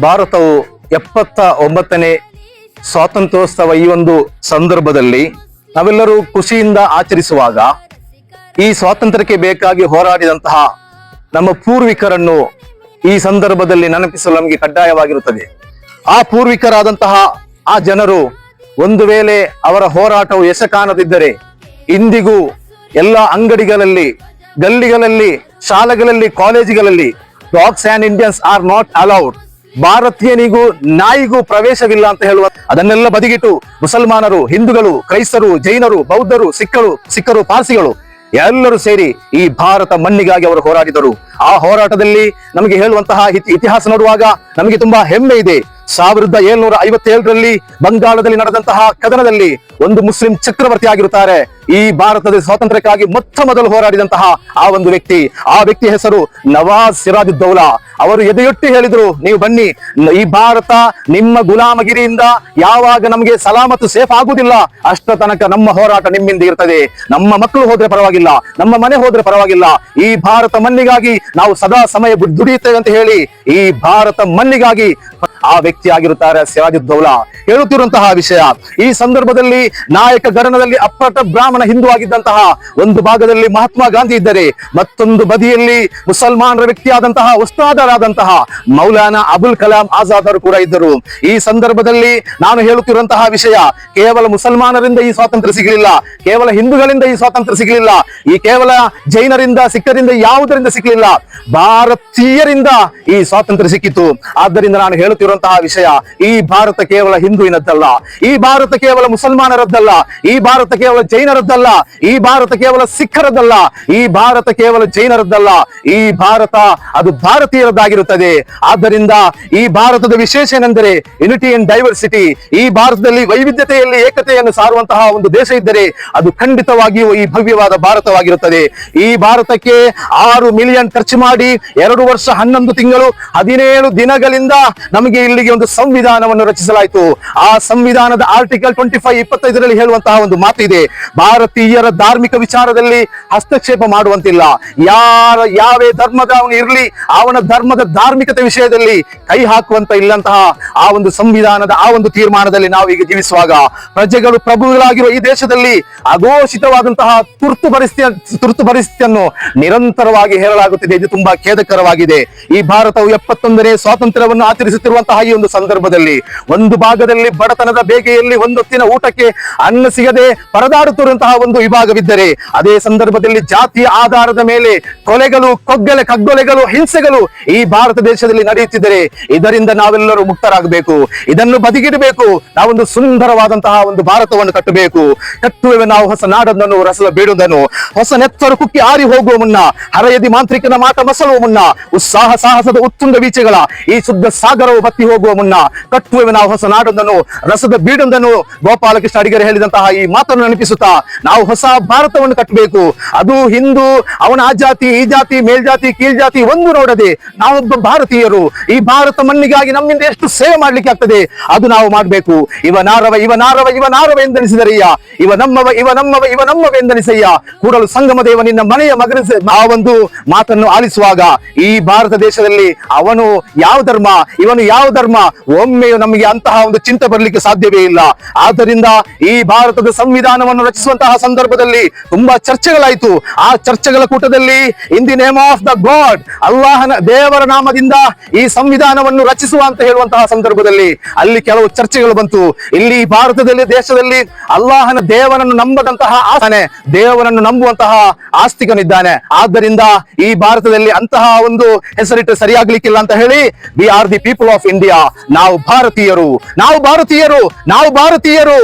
ಭಾರತವು ಎಪ್ಪತ್ತ ಒಂಬತ್ತನೇ ಸ್ವಾತಂತ್ರ್ಯೋತ್ಸವ ಈ ಒಂದು ಸಂದರ್ಭದಲ್ಲಿ ನಾವೆಲ್ಲರೂ ಖುಷಿಯಿಂದ ಆಚರಿಸುವಾಗ ಈ ಸ್ವಾತಂತ್ರ್ಯಕ್ಕೆ ಬೇಕಾಗಿ ಹೋರಾಡಿದಂತಹ ನಮ್ಮ ಪೂರ್ವಿಕರನ್ನು ಈ ಸಂದರ್ಭದಲ್ಲಿ ನೆನಪಿಸಲು ನಮಗೆ ಕಡ್ಡಾಯವಾಗಿರುತ್ತದೆ. ಆ ಪೂರ್ವಿಕರಾದಂತಹ ಆ ಜನರು ಒಂದು ವೇಳೆ ಅವರ ಹೋರಾಟವು ಯಶ ಕಾಣದಿದ್ದರೆ ಇಂದಿಗೂ ಎಲ್ಲ ಅಂಗಡಿಗಳಲ್ಲಿ, ಗಲ್ಲಿಗಳಲ್ಲಿ, ಶಾಲೆಗಳಲ್ಲಿ, ಕಾಲೇಜುಗಳಲ್ಲಿ dogs and Indians are not allowed ಭಾರತೀಯನಿಗೂ ನಾಯಿಗೂ ಪ್ರವೇಶವಿಲ್ಲ ಅಂತ ಹೇಳುವ ಅದನ್ನೆಲ್ಲ ಬದಿಗಿಟ್ಟು ಮುಸಲ್ಮಾನರು, ಹಿಂದೂಗಳು, ಕ್ರೈಸ್ತರು, ಜೈನರು, ಬೌದ್ಧರು ಸಿಖ್ಖರು ಸಿಖ್ಖರು ಪಾರ್ಸಿಗಳು ಎಲ್ಲರೂ ಸೇರಿ ಈ ಭಾರತ ಮಣ್ಣಿಗಾಗಿ ಅವರು ಹೋರಾಡಿದರು. ಆ ಹೋರಾಟದಲ್ಲಿ ನಮಗೆ ಹೇಳುವಂತಹ ಇತಿಹಾಸ ನೋಡುವಾಗ ನಮಗೆ ತುಂಬಾ ಹೆಮ್ಮೆ ಇದೆ. ಸಾವಿರದ ಏಳ್ನೂರ ಐವತ್ತೇಳರಲ್ಲಿ ಬಂಗಾಳದಲ್ಲಿ ನಡೆದಂತಹ ಕದನದಲ್ಲಿ ಒಂದು ಮುಸ್ಲಿಂ ಚಕ್ರವರ್ತಿ ಆಗಿರುತ್ತಾರೆ ಈ ಭಾರತದ ಸ್ವಾತಂತ್ರ್ಯಕ್ಕಾಗಿ ಮೊತ್ತ ಮೊದಲು ಹೋರಾಡಿದಂತಹ ಆ ಒಂದು ವ್ಯಕ್ತಿ, ಆ ವ್ಯಕ್ತಿ ಹೆಸರು ನವಾಜ್ ಸಿರಾಜುದ್ದೌಲಾ ಅವರು ಎದೆಯೊಟ್ಟಿ ಹೇಳಿದ್ರು, ನೀವು ಬನ್ನಿ, ಈ ಭಾರತ ನಿಮ್ಮ ಗುಲಾಮಗಿರಿಯಿಂದ ಯಾವಾಗ ನಮಗೆ ಸಲಾಮತ್ತು ಸೇಫ್ ಆಗುದಿಲ್ಲ ಅಷ್ಟ ತನಕ ನಮ್ಮ ಹೋರಾಟ ನಿಮ್ಮಿಂದ ಇರ್ತದೆ. ನಮ್ಮ ಮಕ್ಕಳು ಹೋದ್ರೆ ಪರವಾಗಿಲ್ಲ, ನಮ್ಮ ಮನೆ ಹೋದ್ರೆ ಪರವಾಗಿಲ್ಲ. ಈ ಭಾರತ ಮಣ್ಣಿಗಾಗಿ ನಾವು ಸದಾ ಸಮಯ ದುಡಿಯುತ್ತೇವೆ ಅಂತ ಹೇಳಿ, ಈ ಭಾರತ ಮಣ್ಣಿಗಾಗಿ ಆ ವ್ಯಕ್ತಿ ಆಗಿರುತ್ತಾರೆ ಸಿರಾಜುದ್ದೌಲಾ ಹೇಳುತ್ತಿರುವಂತಹ ವಿಷಯ, ಈ ಸಂದರ್ಭದಲ್ಲಿ ನಾಯಕ ಗರಣದಲ್ಲಿ ಅಪ್ಪಟ ಬ್ರಾಹ್ಮಣ ಹಿಂದೂ ಆಗಿದ್ದಂತಹ ಒಂದು ಭಾಗದಲ್ಲಿ ಮಹಾತ್ಮ ಗಾಂಧಿ ಇದ್ದರೆ ಮತ್ತೊಂದು ಬದಿಯಲ್ಲಿ ಮುಸಲ್ಮಾನರ ವ್ಯಕ್ತಿಯಾದಂತಹ ಉಸ್ತಾದರಾದಂತಹ ಮೌಲಾನಾ ಅಬುಲ್ ಕಲಾಂ ಆಜಾದ್ ಅವರು ಕೂಡ ಇದ್ದರು. ಈ ಸಂದರ್ಭದಲ್ಲಿ ನಾನು ಹೇಳುತ್ತಿರುವಂತಹ ವಿಷಯ, ಕೇವಲ ಮುಸಲ್ಮಾನರಿಂದ ಈ ಸ್ವಾತಂತ್ರ್ಯ ಸಿಗಲಿಲ್ಲ, ಕೇವಲ ಹಿಂದೂಗಳಿಂದ ಈ ಸ್ವಾತಂತ್ರ್ಯ ಸಿಗಲಿಲ್ಲ, ಈ ಕೇವಲ ಜೈನರಿಂದ, ಸಿಖ್ಖರಿಂದ ಯಾವುದರಿಂದ ಸಿಗಲಿಲ್ಲ, ಭಾರತೀಯರಿಂದ ಈ ಸ್ವಾತಂತ್ರ್ಯ ಸಿಕ್ಕಿತು. ಆದ್ದರಿಂದ ನಾನು ಹೇಳುತ್ತಿರುವಂತಹ ವಿಷಯ, ಈ ಭಾರತ ಕೇವಲ ಹಿಂದೂವಿನದ್ದಲ್ಲ, ಈ ಭಾರತ ಕೇವಲ ಮುಸಲ್ಮಾನರದ್ದಲ್ಲ, ಈ ಭಾರತ ಕೇವಲ ಜೈನರದ್ದಲ್ಲ ಈ ಭಾರತ ಕೇವಲ ಸಿಖ್ಖರದ್ದಲ್ಲ, ಈ ಭಾರತ ಕೇವಲ ಜೈನರದ್ದಲ್ಲ, ಈ ಭಾರತ ಅದು ಭಾರತೀಯರದ್ದಾಗಿರುತ್ತದೆ. ಆದ್ದರಿಂದ ಈ ಭಾರತದ ವಿಶೇಷ ಏನೆಂದರೆ ಯುನಿಟಿ ಅಂಡ್ ಡೈವರ್ಸಿಟಿ ಈ ಭಾರತದಲ್ಲಿ ವೈವಿಧ್ಯತೆಯಲ್ಲಿ ಏಕತೆಯನ್ನು ಸಾರುವಂತಹ ಒಂದು ದೇಶ ಇದ್ದರೆ, ಅದು ಖಂಡಿತವಾಗಿಯೂ ಈ ಭವ್ಯವಾದ ಭಾರತವಾಗಿರುತ್ತದೆ. ಈ ಭಾರತಕ್ಕೆ ಆರು ಮಿಲಿಯನ್ ಖರ್ಚು ಮಾಡಿ, ಎರಡು ವರ್ಷ ಹನ್ನೊಂದು ತಿಂಗಳು, ಹದಿನೇಳು ದಿನಗಳಿಂದ ನಮಗೆ ಇಲ್ಲಿಗೆ ಒಂದು ಸಂವಿಧಾನವನ್ನು ರಚಿಸಲಾಯಿತು. ಆ ಸಂವಿಧಾನದ ಆರ್ಟಿಕಲ್ ಟ್ವೆಂಟಿ ಫೈವ್ ಇಪ್ಪತ್ತೈದರಲ್ಲಿ ಹೇಳುವಂತಹ ಒಂದು ಮಾತಿದೆ. ಭಾರತೀಯರ ಧಾರ್ಮಿಕ ವಿಚಾರದಲ್ಲಿ ಹಸ್ತಕ್ಷೇಪ ಮಾಡುವಂತಿಲ್ಲ. ಯಾರ, ಯಾವೇ ಧರ್ಮದ ಅವನು ಇರಲಿ, ಅವನ ಧರ್ಮದ ಧಾರ್ಮಿಕತೆ ವಿಷಯದಲ್ಲಿ ಕೈ ಹಾಕುವಂತ ಇಲ್ಲಂತಹ ಆ ಒಂದು ಸಂವಿಧಾನದ, ಆ ಒಂದು ತೀರ್ಮಾನದಲ್ಲಿ ನಾವು ಈಗ ಜೀವಿಸುವಾಗ ಪ್ರಜೆಗಳು ಪ್ರಭುಗಳಾಗಿರುವ ಈ ದೇಶದಲ್ಲಿ ಅಘೋಷಿತವಾದಂತಹ ತುರ್ತು ಪರಿಸ್ಥಿತಿ, ತುರ್ತು ಪರಿಸ್ಥಿತಿಯನ್ನು ನಿರಂತರವಾಗಿ ಹೇರಲಾಗುತ್ತಿದೆ. ಇದು ತುಂಬಾ ಖೇದಕರವಾಗಿದೆ. ಈ ಭಾರತವು ಎಪ್ಪತ್ತೊಂದನೇ ಸ್ವಾತಂತ್ರ್ಯವನ್ನು ಆಚರಿಸುತ್ತಿರುವಂತಹ ಈ ಒಂದು ಸಂದರ್ಭದಲ್ಲಿ ಒಂದು ಭಾಗದಲ್ಲಿ ಬಡತನದ ಬೇಗೆಯಲ್ಲಿ ಒಂದೊತ್ತಿನ ಊಟಕ್ಕೆ ಅನ್ನ ಸಿಗದೆ ಪರದಾಡುತ್ತಿರುವಂತಹ ಒಂದು ವಿಭಾಗವಿದ್ದರೆ ಅದೇ ಸಂದರ್ಭದಲ್ಲಿ ಜಾತಿಯ ಆಧಾರದ ಮೇಲೆ ಕೊಲೆಗಳು, ಕೊಗ್ಗಲೆ, ಕಗ್ಗೊಲೆಗಳು, ಹಿಂಸೆಗಳು ಈ ಭಾರತ ದೇಶದಲ್ಲಿ ನಡೆಯುತ್ತಿದ್ದರೆ ಇದರಿಂದ ನಾವೆಲ್ಲರೂ ಮುಕ್ತರಾಗಬೇಕು. ಇದನ್ನು ಬದಿಗಿಡಬೇಕು. ನಾವೊಂದು ಸುಂದರವಾದಂತಹ ಒಂದು ಭಾರತವನ್ನು ಕಟ್ಟಬೇಕು. ಕಟ್ಟುವೆ ನಾವು ಹೊಸ ನಾಡನ್ನು ರಸದ ಬೀಡುವುದನ್ನು ಹೊಸ ನೆತ್ತರು ಕುಕ್ಕಿ ಆರಿ ಹೋಗುವ ಮುನ್ನ, ಹರೆಯದಿ ಮಾಂತ್ರಿಕನ ಮಾಟ ಮಸಲುವ ಮುನ್ನ, ಉತ್ಸಾಹ ಸಾಹಸದ ಉತ್ತುಂಗ ಬೀಚಗಳ ಈ ಶುದ್ಧ ಸಾಗರವು ಬತ್ತಿ ಹೋಗುವ ಮುನ್ನ ಕಟ್ಟುವೆ ನಾವು ಹೊಸ ನಾಡೊಂದನ್ನು, ರಸದ ಬೀಡೊಂದನ್ನು ಗೋಪಾಲಕೃಷ್ಣ ಅಡಿಗರು ಹೇಳಿದಂತಹ ಈ ಮಾತನ್ನು ನೆನಪಿಸುತ್ತಾ ನಾವು ಹೊಸ ಭಾರತವನ್ನು ಕಟ್ಟಬೇಕು. ಅದು ಹಿಂದೂ, ಅವನ ಆ ಜಾತಿ, ಈ ಜಾತಿ ಮೇಲ್ಜಾತಿ ಕೀಳ್ಜಾತಿ ಒಂದು ನೋಡದೆ ನಾವೊಬ್ಬ ಭಾರತೀಯರು. ಈ ಭಾರತ ಮಣ್ಣಿಗಾಗಿ ನಮ್ಮಿಂದ ಎಷ್ಟು ಸೇವೆ ಮಾಡ್ಲಿಕ್ಕೆ ಆಗ್ತದೆ? ಅದು ನಾವು ಮಾಡಬೇಕು. ಇವ ನಾರವ ಇವ ನಾರವ ಇವ ನಾರವ ಎಂದೆನಿಸಿದರಯ್ಯ. ಇವ ನಮ್ಮವ ಇವ ನಮ್ಮವ ಇವ ನಮ್ಮವ ಎಂದೆನಿಸಯ್ಯ. ಕೂಡಲು ಸಂಗಮ ದೇವ ನಿನ್ನ ಮನೆಯ ಮಗನ ಆ ಒಂದು ಮಾತನ್ನು ಆಲಿಸುವಾಗ ಈ ಭಾರತ ದೇಶದಲ್ಲಿ ಅವನು ಯಾವ ಧರ್ಮ, ಇವನು ಯಾವ ಧರ್ಮ, ಒಮ್ಮೆಯೂ ನಮಗೆ ಅಂತಹ ಒಂದು ಚಿಂತೆ ಬರಲಿಕ್ಕೆ ಸಾಧ್ಯವೇ ಇಲ್ಲ. ಆದ್ದರಿಂದ ಈ ಭಾರತದ ಸಂವಿಧಾನವನ್ನು ರಚಿಸುವಂತಹ ಸಂದರ್ಭದಲ್ಲಿ ತುಂಬಾ ಚರ್ಚೆಗಳಾಯಿತು. ಆ ಚರ್ಚೆಗಳ ಕೂಟದಲ್ಲಿ in the name of the God ಅಲ್ಲಾಹನ ದೇವರ ನಾಮದಿಂದ ಈ ಸಂವಿಧಾನವನ್ನು ರಚಿಸುವ ಅಂತ ಹೇಳುವಂತಹ ಸಂದರ್ಭದಲ್ಲಿ ಅಲ್ಲಿ ಕೆಲವು ಚರ್ಚೆಗಳು ಬಂತು. ಇಲ್ಲಿ ಭಾರತದಲ್ಲಿ, ದೇಶದಲ್ಲಿ ಅಲ್ಲಾಹನ ದೇವರನ್ನು ನಂಬದಂತಹ ಆಸನೆ ದೇವರನ್ನು ನಂಬುವಂತಹ ಆಸ್ತಿಕನಿದ್ದಾನೆ. ಆದ್ದರಿಂದ ಈ ಭಾರತದಲ್ಲಿ ಅಂತಹ ಒಂದು ಹೆಸರಿಟ್ಟು ಸರಿಯಾಗ್ಲಿಕ್ಕಿಲ್ಲ ಅಂತ ಹೇಳಿ we are the people of India ನಾವು ಭಾರತೀಯರು. ನಾವು ಭಾರತೀಯರು. ನಾವು ಭಾರತೀಯರು.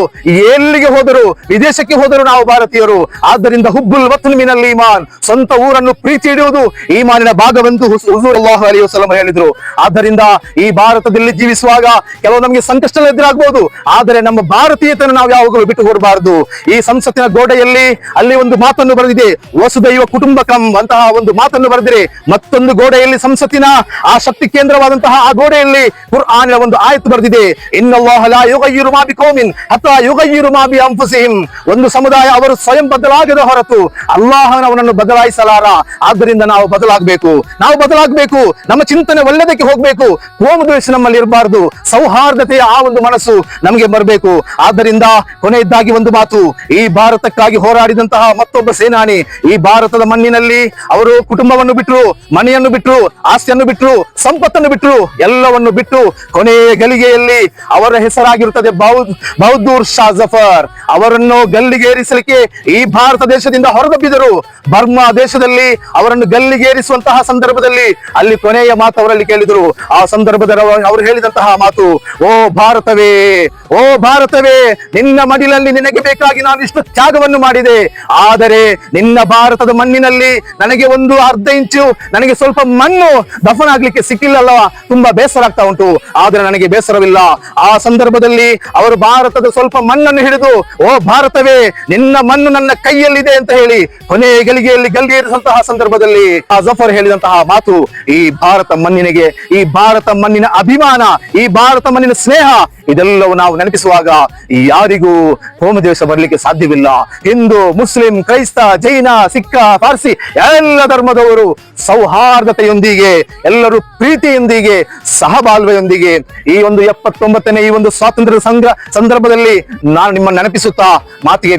ಎಲ್ಲಿಗೆ ಹೋದರು, ವಿದೇಶಕ್ಕೆ ಹೋದರು ನಾವು ಭಾರತೀಯರು. ಆದ್ದರಿಂದ ಹುಬ್ಬುಲ್ ವತ್ನ್ ಇಮಾನ್ ಸ್ವಂತ ಊರನ್ನು ಪ್ರೀತಿ ಇಡುವುದು ಈಮಾನಿನ ಭಾಗವೆಂದು ಅಲೈಹಿ ವಸಲ್ಲಂ ಹೇಳಿದ್ರು. ಆದ್ದರಿಂದ ಈ ಭಾರತದಲ್ಲಿ ಜೀವಿಸುವಾಗ ಕೆಲವು ನಮಗೆ ಸಂಕಷ್ಟ ಎದುರಾಗಬಹುದು ಆದರೆ ನಮ್ಮ ಭಾರತೀಯತೆಯನ್ನು ನಾವು ಯಾವಾಗಲೂ ಬಿಟ್ಟು ಕೊಡಬಾರದು ಈ ಸಂಸತ್ತಿನ ಗೋಡೆಯಲ್ಲಿ ಅಲ್ಲಿ ಒಂದು ಮಾತನ್ನು ಬರೆದಿದೆ, ವಸುದೈವ ಕುಟುಂಬಕಂ ಅಂತಹ ಒಂದು ಮಾತನ್ನು ಬರೆದಿದೆ. ಮತ್ತೊಂದು ಗೋಡೆಯಲ್ಲಿ ಸಂಸತ್ತಿನ ಆ ಶಕ್ತಿ ಕೇಂದ್ರವಾದಂತಹ ಆ ಗೋಡೆಯಲ್ಲಿ ಕುರ್ಆನಿನ ಒಂದು ಆಯತ್ತು ಬರೆದಿದೆ, ಇನ್ನಲ್ಲಾಹ ಯುಗ ಯುರುಮಾಬಿ ಕೋಮಿನ್ ಅಥವಾ ಯುಗ ಯುರುಮಾಬಿ ಅಂಫುಸಿಂ ಒಂದು ಸಮುದಾಯ ಅವರು ಸ್ವಯಂ ಬದಲಾಗದ ಹೊರತು ಅಲ್ಲಾಹನ ಅವನನ್ನು ಬದಲಾಯಿಸಲಾರ? ಆದ್ದರಿಂದ ನಾವು ಬದಲಾಗಬೇಕು. ನಾವು ಬದಲಾಗಬೇಕು. ನಮ್ಮ ಚಿಂತನೆ ಒಳ್ಳೆದಕ್ಕೆ ಹೋಗಬೇಕು. ಕೋಮು ದ್ವೇಷ ನಮ್ಮಲ್ಲಿ ಇರಬಾರದು. ಸೌಹಾರ್ದತೆಯ ಆ ಒಂದು ಮನಸ್ಸು ನಮಗೆ ಬರಬೇಕು. ಆದ್ದರಿಂದ ಕೊನೆಯದ್ದಾಗಿ ಒಂದು ಮಾತು. ಈ ಭಾರತಕ್ಕಾಗಿ ಹೋರಾಡಿದಂತಹ ಮತ್ತೊಬ್ಬ ಸೇನಾನಿ, ಈ ಭಾರತದ ಮಣ್ಣಿನಲ್ಲಿ ಅವರು ಕುಟುಂಬವನ್ನು ಬಿಟ್ಟರು ಮನೆಯನ್ನು ಬಿಟ್ಟರು ಆಸ್ತಿಯನ್ನು ಬಿಟ್ಟರು ಸಂಪತ್ತನ್ನು ಬಿಟ್ಟರು ಎಲ್ಲವನ್ನು ಬಿಟ್ಟು ಕೊನೆಯ ಗಲಿಗೆಯಲ್ಲಿ ಅವರ ಹೆಸರಾಗಿರುತ್ತದೆ ಬೌದ್, ಬೌದ್ದೂರ್ ಶಾ ಜಫರ್. ಅವರನ್ನು ಗಲ್ಲಿಗೇರಿಸಲಿಕ್ಕೆ ಈ ಭಾರತ ದೇಶದಿಂದ ಹೊರದಬ್ಬಿದರು ಬರ್ಮಾ ದೇಶದಲ್ಲಿ ಅವರನ್ನು ಗಲ್ಲಿಗೇರಿಸುವಂತಹ ಸಂದರ್ಭದಲ್ಲಿ ಅಲ್ಲಿ ಕೊನೆಯ ಮಾತು ಅವರಲ್ಲಿ ಕೇಳಿದರು. ಆ ಸಂದರ್ಭದಲ್ಲಿ ಅವರು ಹೇಳಿದಂತಹ ಮಾತು, ಓ ಭಾರತವೇ ಓ ಭಾರತವೇ, ನಿನ್ನ ಮಡಿಲಲ್ಲಿ ನಿನಗೆ ಬೇಕಾಗಿ ನಾನು ಇಷ್ಟು ತ್ಯಾಗವನ್ನು ಮಾಡಿದೆ. ಆದರೆ ನಿನ್ನ ಭಾರತದ ಮಣ್ಣಿನಲ್ಲಿ ನನಗೆ ಒಂದು ಅರ್ಧ ಇಂಚು, ನನಗೆ ಸ್ವಲ್ಪ ಮಣ್ಣು ದಫನ ಆಗ್ಲಿಕ್ಕೆ ಸಿಕ್ಕಿಲ್ಲಲ್ಲ, ತುಂಬಾ ಬೇಸರ ಆಗ್ತಾ ಉಂಟು. ಆದ್ರೆ ನನಗೆ ಬೇಸರವಿಲ್ಲ. ಆ ಸಂದರ್ಭದಲ್ಲಿ ಅವರು ಭಾರತದ ಸ್ವಲ್ಪ ಮಣ್ಣನ್ನು ಹಿಡಿದು, ಓ ಭಾರತವೇ ನಿನ್ನ ಮಣ್ಣು ನನ್ನ ಕೈಯಲ್ಲಿದೆ ಅಂತ ಹೇಳಿ ಕೊನೆ ಗಳಿಗೆಯಲ್ಲಿ ಗಲ್ಲಿಗೇರಿಸುವಂತಹ ಸಂದರ್ಭದಲ್ಲಿ ಆ ಜಫರ್ ಹೇಳಿದಂತಹ ಮಾತು, ಈ ಭಾರತ ಮಣ್ಣಿನಿಗೆ, ಈ ಭಾರತ ಮಣ್ಣಿನ ಅಭಿಮಾನ, ಈ ಭಾರತ ಮಣ್ಣಿನ ಸ್ನೇಹ, ಇದೆಲ್ಲವೂ ನಾವು ನೆನಪಿಸುವಾಗ ಯಾರಿಗೂ ಹೋಮದೇಶ ಬರಲಿಕ್ಕೆ ಸಾಧ್ಯವಿಲ್ಲ. ಹಿಂದೂ, ಮುಸ್ಲಿಂ, ಕ್ರೈಸ್ತ, ಜೈನ, ಸಿಕ್ಕ, ಪಾರ್ಸಿ, ಎಲ್ಲ ಧರ್ಮದವರು ಸೌಹಾರ್ದತೆಯೊಂದಿಗೆ, ಎಲ್ಲರೂ ಪ್ರೀತಿಯೊಂದಿಗೆ, ಸಹಬಾಳ್ವೆಯೊಂದಿಗೆ ಈ ಒಂದು ಎಪ್ಪತ್ತೊಂಬತ್ತನೇ ಈ ಒಂದು ಸ್ವಾತಂತ್ರ್ಯ ಸಂಘ ಸಂದರ್ಭದಲ್ಲಿ ನಾನು ನಿಮ್ಮನ್ನು ನೆನಪಿಸುತ್ತಾ ಮಾತಿಗೆ